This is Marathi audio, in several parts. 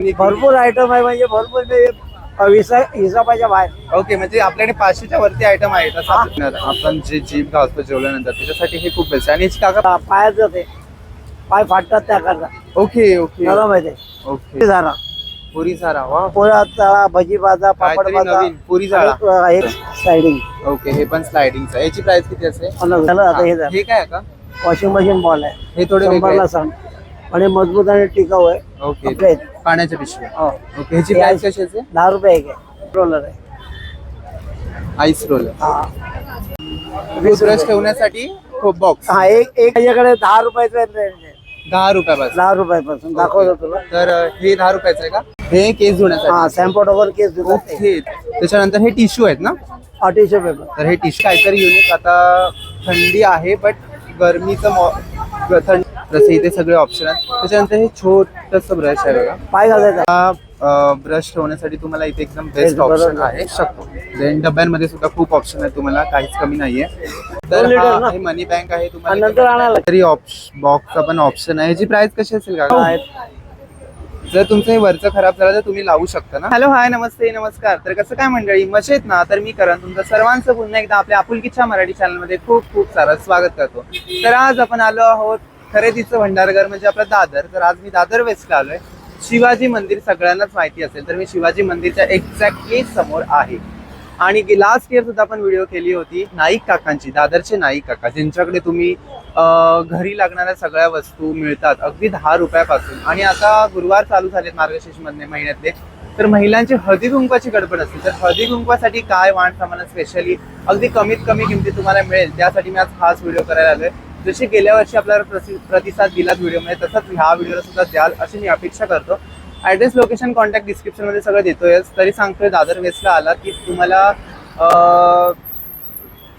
भरपूर आयटम आहे म्हणजे भरपूर ते हिसा हिसाबाच्या बाहेर. ओके म्हणजे आपल्याकडे पाचशेच्या वरती आयटम आहेत असं आपण आपण जे जीप घालतो जेवल्यानंतर त्याच्यासाठी हे खूप बेस्ट आणि याची काका पायात जाते पाय फाटतात त्या करता ओके ओके आहे ते ओके झाला. पुरी सारा वा. पोळा तळा भजी भाजा पापड काहीतरी भाजा. नवीन, पुरी जाळा. आणि, अ, हे सायडिंग ओके हे पण स्लायडिंगचं आहे. याची प्राइस किती असेल? झालं आता हे झालं. हे काय आहे का? वॉशिंग मशीन बॉल आहे. हे थोडे वेगळे शंभरला. सांग. आणि मजबूत आणि टिकाऊ आहे. ओके आपले आहेत. पाण्याच्या पिशव्या. हो. ओके ह्याची हे प्राइस आहे. कशी असेल दहा रुपये एक आहे. रोलर आहे. आईस रोल हा. ब्रश ठेवण्यासाठी खूप बॉक्स हा एक एक याच्याकडे दहा रुपयाचं आहे दहा रुपयापासून. दहा रुपयापासून दाखवतो तुला. तर अ, हे दहा रुपयाचं आहे का? हे केस धुण्यासाठी. हा वगैरे केस देतात ते. ओके त्याच्यानंतर हे टिश्यू आहेत ना? अडीचशे पेपर तर हे टिश्यू काहीतरी युनिक आता थंडी आहे बट गरमीचं मॉ- थंड जसे इथे सगळे ऑप्शन आहेत. त्याच्यानंतर हे छोटस ब्रश आहे बघा. पाय घालायचा हा ब्रश ठेवण्यासाठी तुम्हाला इथे एकदम बेस्ट. ऑप्शन आहे. शकतो देन डब्यांमध्ये सुद्धा खूप ऑप्शन आहे तुम्हाला. काहीच कमी नाहीये. तर हा मनी बँक आहे तुम्हाला. तरी बॉक्सचा पण ऑप्शन आहे. याची प्राइस कशी असेल का. जर तुमचं हे वरचं खराब झालं तर तुम्ही लावू शकता ना? हॅलो हाय नमस्ते नमस्कार. तर कसं काय मंडळी? मजेत ना? तर मी करण. तुमचं सर्वांचं पुन्हा एकदा आपल्या आपुलकीच्या मराठी चॅनलमध्ये खूप खूप सारं स्वागत करतो. तर आज आपण आलो आहोत खरेदीचं भंडारघर म्हणजे आपलं दादर. तर आज मी दादर वेस्टला आलोय. शिवाजी मंदिर सगळ्यांनाच माहिती असेल तर मी शिवाजी मंदिरच्या एक्झॅक्टली समोर आहे. आणि लास्ट इयर सुद्धा आपण व्हिडिओ केली होती नाईक काकांची दादरचे नाईक काका ज्यांच्याकडे तुम्ही घरी लागणाऱ्या सगळ्या वस्तू मिळतात अगदी दहा रुपयापासून. आणि आता गुरुवार चालू झालेत मार्गशीर्ष मधले महिन्यातले. तर महिलांची हळदी कुंकवाची गडबड असते. तर हळदी कुंकवासाठी काय वाण सामान स्पेशली अगदी कमीत कमी किमतीत तुम्हाला मिळेल त्यासाठी मी आज खास व्हिडिओ करायला आलोय. जशी गेल्या वर्षी आपल्याला प्रतिसाद दिलात व्हिडिओमध्ये तसंच ह्या व्हिडिओला सुद्धा द्याल अशी मी अपेक्षा करतो. ऍड्रेस लोकेशन कॉन्टॅक्ट डिस्क्रिप्शनमध्ये सगळं देतोय. तरी सांगतोय दादर वेस्टला आला की तुम्हाला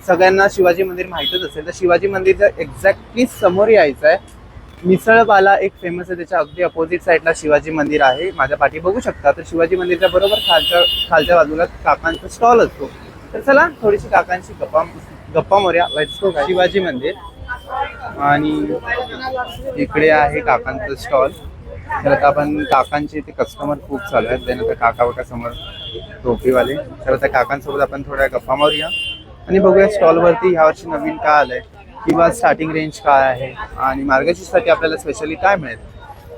सगळ्यांना शिवाजी मंदिर माहितच असेल. तर शिवाजी मंदिरच्या एक्झॅक्टली समोर यायचं आहे मिसळपाला एक फेमस आहे त्याच्या अगदी अपोजिट साईडला शिवाजी मंदिर आहे. माझ्या पाठी बघू शकता. तर शिवाजी मंदिरच्या बरोबर खालच्या खालच्या बाजूला काकांचा स्टॉल असतो. तर चला थोडीशी काकांची गप्पा गप्पा मोर्या. शिवाजी मंदिर. आणि इकडे आहे काकांचं स्टॉल. तर आता आपण काकांचे इथे कस्टमर खूप चालू आहेत. त्यानंतर काका बघा समोर टोपीवाले. तर त्या काकांसोबत आपण थोड्या गप्पा मारूया. आणि बघूया स्टॉलवरती ह्यावर्षी नवीन काय आलंय किंवा स्टार्टिंग रेंज काय आहे आणि मार्गशीर्षसाठी आपल्याला स्पेशली काय मिळेल?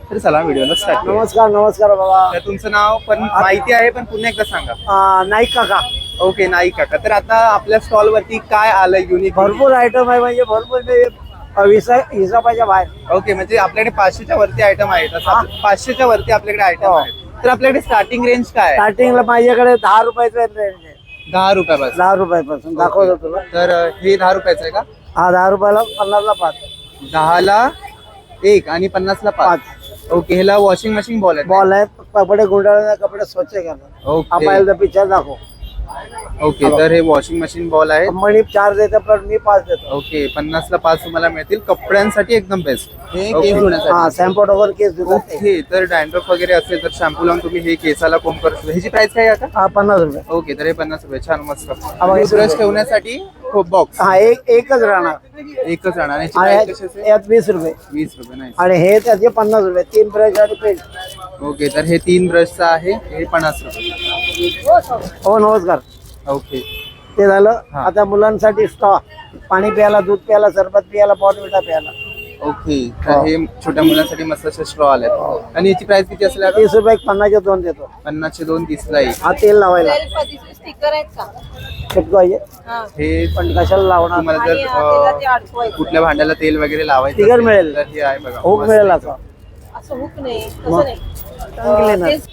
तर चला व्हिडिओला स्टार्ट नमस्कार नमस्कार बाबा. तर तुमचं नाव पण माहिती आहे पण पुन्हा एकदा सांगा. आ, नाईक काका. ओके नाही काका. तर आता आपल्या स्टॉल वरती काय आलंय युनिक भरपूर आयटम आहे म्हणजे भरपूर ते हिसा हिसाबाच्या बाहेर. ओके म्हणजे आपल्याकडे पाचशेच्या वरती आयटम आहेत. असं आप- पाचशेच्या वरती आपल्याकडे आयटम हो. आहेत. तर आपल्याकडे स्टार्टिंग रेंज काय आहे? स्टार्टिंगला माझ्याकडे दहा रुपयाचं रेंज आहे. दहा रुपयापासून. दहा रुपयापासून. दाखवतो तुला. तर अं, हे दहा रुपयाचं आहे का? हा दहा रुपयाला पन्नासला पाच. दहाला एक आणि पन्नासला पाच. ओके ह्याला वॉशिंग मशीन बॉल आहे. बॉल आहे. कपडे गुंडाळले कपडे स्वच्छ करतात हा ओके पाहिजे पिक्चर दाखव. ओके तर हे वॉशिंग मशीन बॉल आहे. कंपनी चार देते पण मी पाच देतो. ओके पन्नासला पाच तुम्हाला मिळतील. कपड्यांसाठी एकदम बेस्ट हे. केस धुण्यासाठी. हा वगैरे केस. ओके तर डॅन्ड्रफ वगैरे असेल तर शॅम्पू लावून तुम्ही हे केसाला कोंब करू शकता ह्याची प्राइस काय आहे का हा पन्नास रुपये. ओके तर हे पन्नास रुपये. छान मस्त. इथे ब्रश. ठेवण्यासाठी खूप बॉक्स हा एक एकच राहणार. एकच राहणार. याची आणि प्राइस कशी यात- असेल? यात वीस रुपये. वीस रुपये नाही आणि हे त्याचे पन्नास रुपये तीन ब्रश आणि पेन ओके तर हे तीन ब्रशचं आहे. हे पन्नास रुपये. हो नमस्कार. ओके. ते झालं. हा. आता मुलांसाठी स्टॉ पाणी प्यायला दूध प्यायला सरबत प्यायला बॉटविटा प्यायला. ओके. तर हे छोट्या मुलांसाठी मस्त असे स्ट्रॉ आले आणि याची प्राइस किती असेल आता? तीस रुपये एक पन्नासचे दोन देतो. पन्नासचे दोन तीसला एक. हा तेल लावायला. स्टिकर आहेत का? चिटकवायचे हा. हे पण कशाला लावणार? तुम्हाला आणि जर त्याला ते अं, अडकवायचं कुठल्या भांड्याला तेल वगैरे लावायचं असेल, मिळेल. तर हे आहे बघा. हुक मस्त मिळेल एकदम. असं. असं हुक नाही. मग? तसं नाही. टंग क्लिनर तेच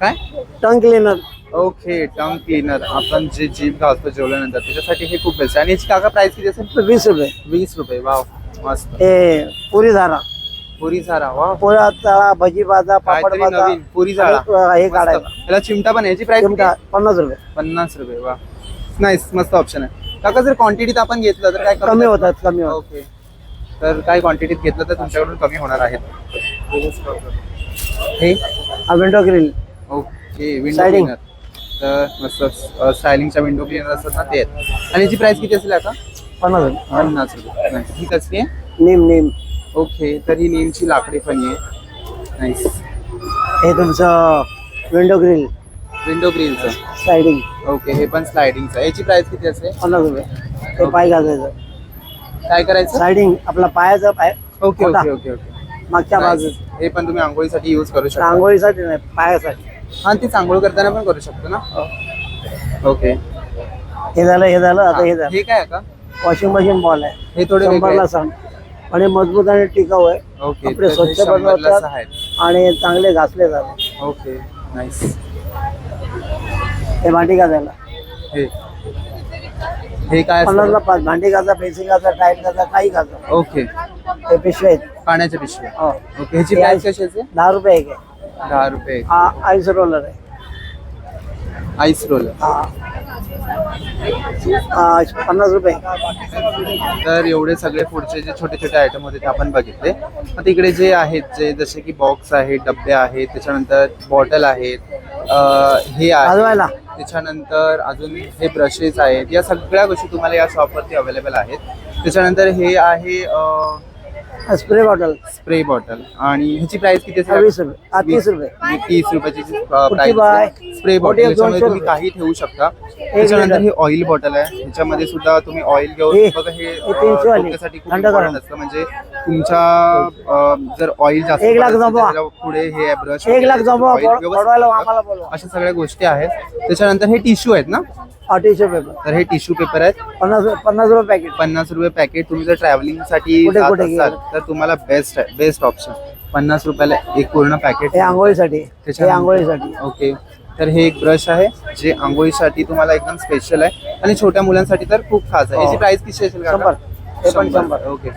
काय? Tongue cleaner okay tongue cleaner आपण जे जीप घालतो जेवल्यानंतर त्याच्यासाठी हे खूप बेस्ट आणि याची काका प्राइस किती असेल? वीस रुपये. वीस रुपये. वाव मस्त. हे पुरी धारा पुरी झारा वाव पोळा तळा भजी भाजा पापड काहीतरी भाजा. नवीन पुरी आणि, हे. काढायला याला चिमटा पण आहे. याची प्राइस चिमटा पन्नास रुपये. पन्नास रुपये वा नाईस मस्त ऑप्शन आहे. काका जर क्वांटिटीत आपण घेतलं तर काय कमी होतात कमी होतात. ओके तर काय क्वांटिटीत घेतलं तर तुमच्याकडून कमी होणार आहेत हे हा? Window grill okay window Sliding. Cleaner तर मस्त स्टायलिंगच्या विंडो क्लिनर असतात ना ते. आहेत आणि याची प्राइस किती असेल आता? पन्नास पन्नास रुपये. ही कसली आहे? नीम नीम. ओके तर ही नेमची लाकडी फणी आहे. नाईस हे तुमचं विंडो ग्रिल विंडो ग्रिलचं स्लायडिंग ओके हे पण स्लायडिंगचं याची प्राइस किती असते पन्नास रुपये. ते पाय घालायचं. काय करायचं? स्लायडिंग आपला पायाचा पाय ओके. ओके ओके ओके मागच्या. बाजूस हे पण तुम्ही आंघोळीसाठी यूज करू शकता. आंघोळीसाठी नाही पायासाठी. हा ती चांगोळ करताना पण करू शकतो ना? ओके. हे झालं हे झालं आता हे झालं. हे काय आहे का वॉशिंग मशीन बॉल आहे. हे थोडे शंभरला. सांग. आणि मजबूत आणि टिकाऊ आहे. कपडे हे स्वच्छ बनवतात. आणि चांगले घासले जातात. ओके नाईस हे भांडी घासायला. हे. हे काय पन्नासला पाच. भांडी घासा बेसिंग घासा टाईट घासा काही घासा. ओके. हे पिशवे आहेत. पाण्याच्या पिशव्या. हो. ओके ह्याची हे प्राइस कशी दहा रुपये एक आहे. दहा रुपये. हा आईस रोलर आहे. आईस रोल हा. हा, पन्नास रुपये. तर एवढे सगळे पुढचे जे छोटे छोटे आयटम होते ते आपण बघितले. आता इकडे जे आहेत जे जसे की बॉक्स आहेत डबे आहेत त्याच्यानंतर बॉटल आहेत अं, हे आहे हलवायला. त्याच्यानंतर अजून हे ब्रशेस आहेत. या सगळ्या गोष्टी तुम्हाला या शॉपवरती अवेलेबल आहेत. त्याच्यानंतर हे आहे स्प्रे बॉटल स्प्रे बॉटल आणि ह्याची प्राइस किती हा, वीस रुपये. हा, तीस रुपये. तीस रुपयाची? प्राइस स्प्रे बॉटल याच्यामध्ये दोनशे तुम्ही रुपये. काही ठेवू शकता. त्याच्यानंतर. हे ऑइल बॉटल आहे. ह्याच्यामध्ये सुद्धा तुम्ही ऑइल घेऊन हे- बघा हे हे तीनशे वाली. डोक्यासाठी खूप थंड important. असतं. म्हणजे तुमच्या अं, जर ऑइल जास्त एक लाख पडत असेल, जमवा. त्याला पुढे हे ब्रश एक लाख जमवा पडवायला आम्हाला बोलवा. अशा सगळ्या गोष्टी आहेत. त्याच्यानंतर हे टिश्यू आहेत ना? अडीचशे पेपर. तर हे टिश्यू पेपर आहेत. पन्नास पन्नास रुपये पॅकेट पन्नास रुपये पॅकेट तुम्ही जर ट्रॅव्हलिंगसाठी कुठे- जात कुठे असाल गेलं? तर तुम्हाला बेस्ट आहे बेस्ट ऑप्शन पन्नास रुपयाला एक पूर्ण पॅकेट हे आंघोळीसाठी. हे त्याच्यानंतर- आंघोळीसाठी. ओके तर हे एक ब्रश आहे जे आंघोळीसाठी तुम्हाला एकदम स्पेशल आहे. आणि छोट्या मुलांसाठी तर खूप खास आहे. हो. याची प्राइस किती असेल काका? शंभर. हे पण शंभर. ओके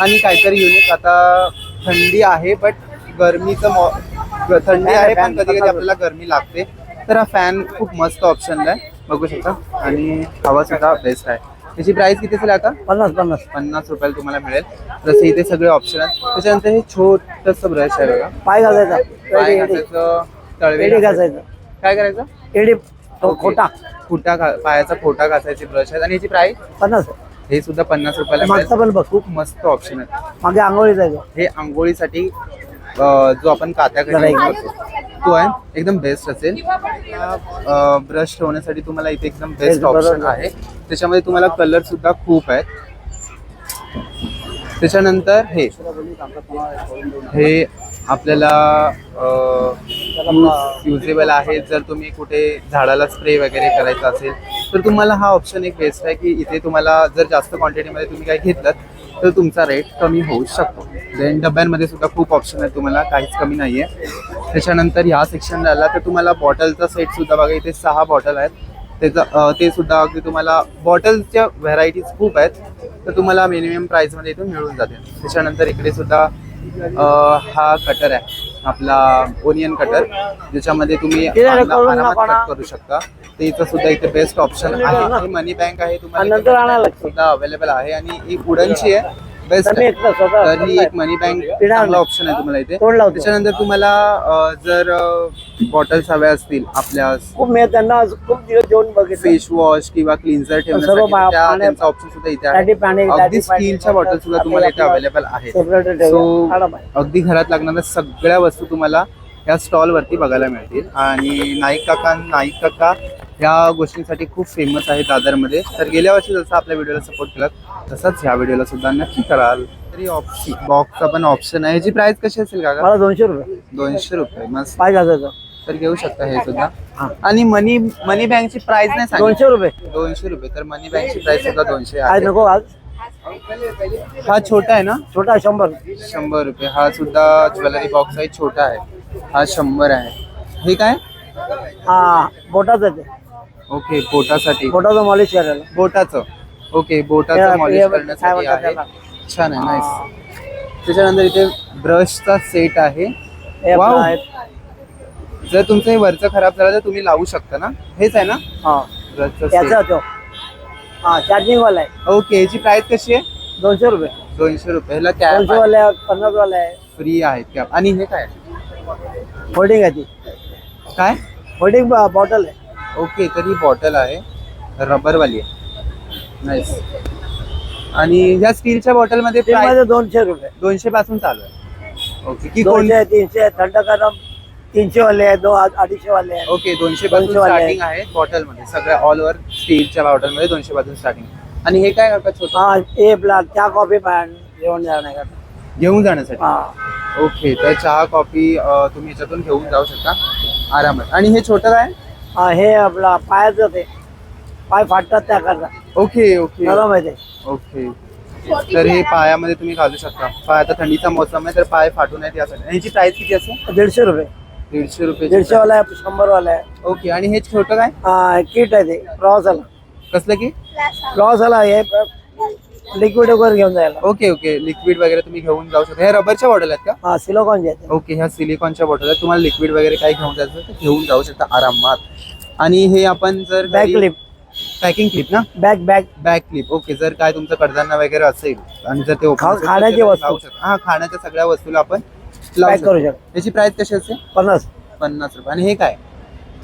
आणि काहीतरी युनिक आता थंडी आहे बट गरमीचं मॉ- ग- थंडी Fan आहे आहे, पण fan. कधी कधी आपल्याला गरमी लागते. तर हा फॅन खूप मस्त ऑप्शन आहे. बघू शकता. आणि हवा सुद्धा बेस्ट आहे. त्याची प्राइस किती असेल आता? पन्नास पन्नास. पन्नास रुपयाला तुम्हाला मिळेल. जसं इथे सगळे ऑप्शन आहेत. त्याच्यानंतर हे छोटस ब्रश आहे बघा. पाय घासायचा पाय घासायचं तळवे घासायचं. काय करायचं? एडी. खोटा. खोटा पायाचा खोटा घासायचे ब्रश आहेत आणि याची प्राइस पन्नास. हे सुद्धा पन्नास रुपयाला मिळेल. खूप मस्त ऑप्शन आहे. मागे आहे तो. हे आंघोळीसाठी जो आपण कात्याकडे वापरतो, तो आहे. एकदम बेस्ट असेल. ब्रश ठेवण्यासाठी तुम्हाला इथे एकदम बेस्ट. ऑप्शन आहे. त्याच्यामध्ये तुम्हाला कलर सुद्धा खूप आहेत. त्याच्यानंतर हे. हे आपल्याला युजेबल आहे. जर तुम्ही कुठे झाडाला स्प्रे वगैरे करायचा असेल तर तुम्हाला हा ऑप्शन एक बेस्ट आहे की इथे तुम्हाला जर जास्त क्वांटिटीमध्ये तुम्ही काही घेतलं तर तुमचा रेट कमी होऊ शकतो. देन डब्यांमध्ये सुद्धा खूप ऑप्शन आहे तुम्हाला काहीच कमी नाही आहे त्याच्यानंतर ह्या सेक्शन आला तर तुम्हाला बॉटलचा सेट सुद्धा बघा इथे सहा बॉटल आहेत. त्याचं ते सुद्धा अगदी तुम्हाला बॉटल्सच्या व्हरायटीज खूप आहेत. तर तुम्हाला मिनिमम प्राईसमध्ये इथून मिळून जाते. त्याच्यानंतर इकडे सुद्धा हा कटर आहे आपला ओनियन कटर ज्याच्यामध्ये तुम्ही आरामात. कट करू शकता. त्याचं सुद्धा इथे बेस्ट ऑप्शन आहे मनी बँक आहे तुम्हाला. सुद्धा अवेलेबल आहे आणि ही वुडनची आहे बेस्ट आहे तर ही एक मनी बँक चांगला. ऑप्शन आहे तुम्हाला इथे. त्याच्यानंतर तुम्हाला जर बॉटल्स हव्या असतील आपल्या त्यांना खूप दिवस जेवण बघितलं फेस वॉश किंवा क्लिन्झर त्यांचा ऑप्शन सुद्धा इथे आहे अगदी स्टीलच्या बॉटल सुद्धा तुम्हाला इथे अवेलेबल आहेत. So bye. अगदी घरात लागणाऱ्या सगळ्या वस्तू तुम्हाला या स्टॉल वरती बघायला मिळतील. आणि नाईक काका नाईक काका या गोष्टींसाठी खूप फेमस आहे दादरमध्ये. तर गेल्या वर्षी जसं आपल्या व्हिडिओला सपोर्ट केला तसंच ह्या व्हिडिओला सुद्धा नक्की कराल. तरी ऑप्शन बॉक्सचा पण ऑप्शन आहे. याची प्राइस कशी असेल काका? मला दोनशे रुपये. दोनशे रुपये मस्त. घासायचं तर घेऊ शकता हे सुद्धा. आणि मनी मनी बँकची प्राइस नाही सांगितली. दोनशे रुपये. दोनशे रुपये. तर मनी बँकची प्राइस सुद्धा दोनशे आज आहे नको आज. हा छोटा आहे ना? छोटा शंभर. शंभर रुपये. हा सुद्धा ज्वेलरी बॉक्स आहे छोटा आहे. हा शंभर आहे. हे काय? हा बोटाचं ते. ओके बोटासाठी. बोटाचं मॉलिश करायला. बोटाचं. ओके बोटाचं मॉलिश करण्यासाठी आहे? छान आहे नाईस त्याच्यानंतर इथे ब्रशचा सेट आहे. जर तुमचं हे वरचं खराब झालं तर तुम्ही लावू शकता ना? हेच आहे ना? हा. ब्रशचं हा चार्जिंग वाला आहे. ओके याची प्राइस कशी आहे? दोनशे रुपये. दोनशे रुपये. ह्याला कॅप दोनशे वाला आहे पन्नास वाला आहे. फ्री आहेत कॅप आणि हे काय होल्डिंग आहे ती. काय? होल्डिंग बॉटल आहे. ओके तर ही बॉटल आहे. रबरवाली आहे. नाईस आणि ह्या स्टीलच्या बॉटलमध्ये ती दोनशे रुपये. दोनशे पासून चालू आहे. ओके की कोण? दोनशे तीनशे थंड गरम तीनशे वाले आहेत दो अडीचशे वाले आहेत ओके दोनशे पासून वाले स्टार्टिंग आहे बॉटलमध्ये सगळ्या ऑल ओव्हर स्टीलच्या बॉटलमध्ये दोनशे पासून स्टार्टिंग आणि हे काय काका छोटं? हा हे आपला चहा कॉफी पान जेवण जाण्याकरता घेऊन जाण्यासाठी. हा. ओके तर चहा कॉफी तुम्ही याच्यातून घेऊन जाऊ शकता आरामात. आणि हे छोटं काय? हा, हे आपला पायाचं ते. पाय फाटतात त्याकरता ओके ओके. नरम आहे. ते ओके. तर हे पायामध्ये तुम्ही घालू शकता. पाय आता थंडीचा मोसम आहे तर पाय फाटू नयेत यासाठी. आणि ह्याची प्राइस किती असेल? दीडशे रुपये. दीडशे रुपये. दीडशे वाला आहे शंभर वाला आहे. ओके आणि हे छोटं काय? हा, किट आहे ते. प्रवासाला कसलं की प्रवासाला हे लिक्विड वगैरे घेऊन जायला. Okay okay. लिक्विड वगैरे तुम्ही घेऊन जाऊ शकता. हे रबरच्या बॉटल आहेत का? हा ते. ओके ह्या सिलिकॉनच्या बॉटल आहेत. तुम्हाला लिक्विड वगैरे काही घेऊन जायचं तर घेऊन जाऊ शकता आरामात. आणि हे आपण जर बॅक क्लिप पॅकिंग क्लिप ना? Back back back clip okay जर काय तुमचं कडधान्य वगैरे असेल आणि जर ते open खा- असेल तर खाण्याची त्याला वस्तू. लावू शकता. हा खाण्याच्या सगळ्या वस्तूला आपण लावू पॅक करू शकतो. शकतो. याची प्राइस कशी असते? पन्नास. पन्नास रुपये. आणि हे काय?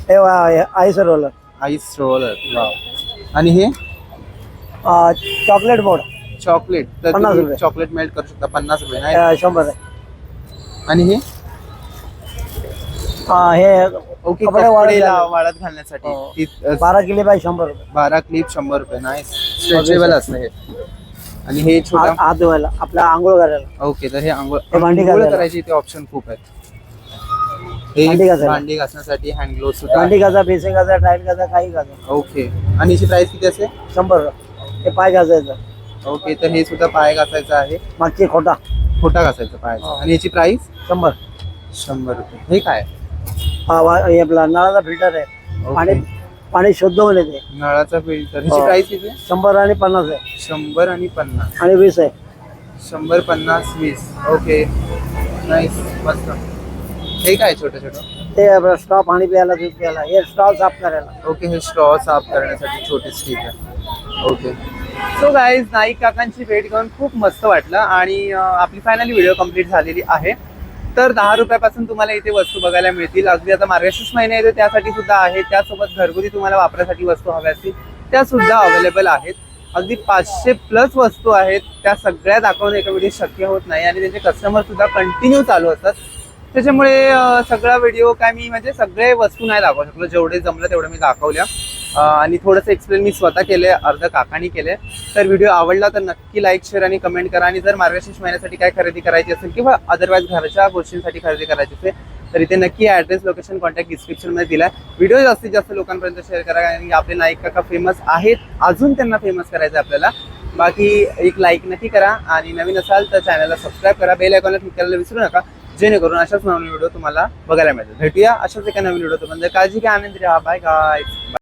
हे वा- हे आईस रोलर आईस रोलर आणि हे? चॉकलेट बोर्ड चॉकलेट तर पन्नास तुम्ही रुपये. चॉकलेट मेल्ट करू शकता पन्नास रुपये नाही? अं, शंभर आहे. आणि हे? हा, हे ओके कपडे वाळत कपडे घालण्यासाठी. वाळत घालण्यासाठी. हो. ती- अ, बारा किलो बाय शंभर रुपये. बारा क्लिप शंभर रुपये नाही स्ट्रेचेबल असतं हे. आणि हे छोटा हात धुवायला आपल्या आंघोळ करायला. ओके तर हे आंघोळ हे भांडी आंघोळ घासायला. करायची ते ऑप्शन खूप आहेत. हे भांडी घासायला. भांडी घासण्यासाठी हँड ग्लोव सुद्धा भांडी घासा बेसिंग घासा टाईट घासा काही आहे. ओके. आणि याची प्राइस किती असेल? शंभर रुपये. हे पाय घासायचं. ओके तर हे सुद्धा पाय घासायचं आहे. मागची खोटा. खोटा घासायचा पाय. हो. आणि याची प्राइस शंभर. शंभर रुपये. हे काय? हा वा- हे आपला नळाचा फिल्टर आहे. पाणी पाणी शुद्ध होऊन येते नळाचा फिल्टर ह्याची हो. प्राइस किती? आहे? शंभर आणि पन्नास आहे. शंभर आणि पन्नास. आणि वीस आहे. शंभर पन्नास वीस. ओके. नाईस मस्त. हे काय छोटं छोटं? ते आपलं स्टॉ पाणी प्यायला दूध प्यायला. हे स्टॉ साफ करायला. ओके हे स्ट्रॉ साफ करण्यासाठी छोटे स्टिक आहे. ओके. सो गाईज नाईक काकांची भेट घेऊन खूप मस्त वाटलं आणि आपली फायनली व्हिडिओ कंप्लीट झालेली आहे. तर दहा रुपयापासून तुम्हाला इथे वस्तू बघायला मिळतील. अगदी आता मार्गशीर्ष महिना येतो त्यासाठी सुद्धा आहे. त्यासोबत घरगुती तुम्हाला वापरासाठी वस्तू हव्या असतील त्या सुद्धा अवेलेबल आहेत. अगदी पाचशे प्लस वस्तू आहेत. त्या सगळ्या दाखवणं एका व्हिडिओ शक्य होत नाही आणि त्यांचे कस्टमर सुद्धा कंटिन्यू चालू असतात. त्याच्यामुळे सगळा व्हिडिओ काय मी म्हणजे सगळे वस्तू नाही दाखवू शकलो. जेवढे जमलं तेवढं मी दाखवल्या. आणि थोडंसं एक्सप्लेन मी स्वतः केले अर्ध काकानी केले तर व्हिडिओ आवडला तर नक्की लाईक शेअर आणि कमेंट करा. आणि जर मार्गशीर्ष महिन्यासाठी काय खरेदी करायची असेल किंवा अदरवाईज घरच्या गोष्टींसाठी खरेदी करायची असेल तर इथे नक्की ॲड्रेस लोकेशन कॉन्टॅक्ट डिस्क्रिप्शनमध्ये दिला दिलाय. व्हिडिओ जास्तीत जास्त लोकांपर्यंत शेअर करा आणि आपले नाईक काका फेमस आहेत. अजून त्यांना फेमस करायचं आहे आपल्याला. बाकी एक लाईक नक्की करा. आणि नवीन असाल तर चॅनलला सबस्क्राईब करा. बेल आयकॉनला क्लिक करायला विसरू नका. जेणेकरून अशाच नवीन व्हिडिओ तुम्हाला बघायला मिळतील. भेटूया अशाच एका नवीन व्हिडिओ तुम्हाला काळजी घ्या आनंद राहा बाय बाय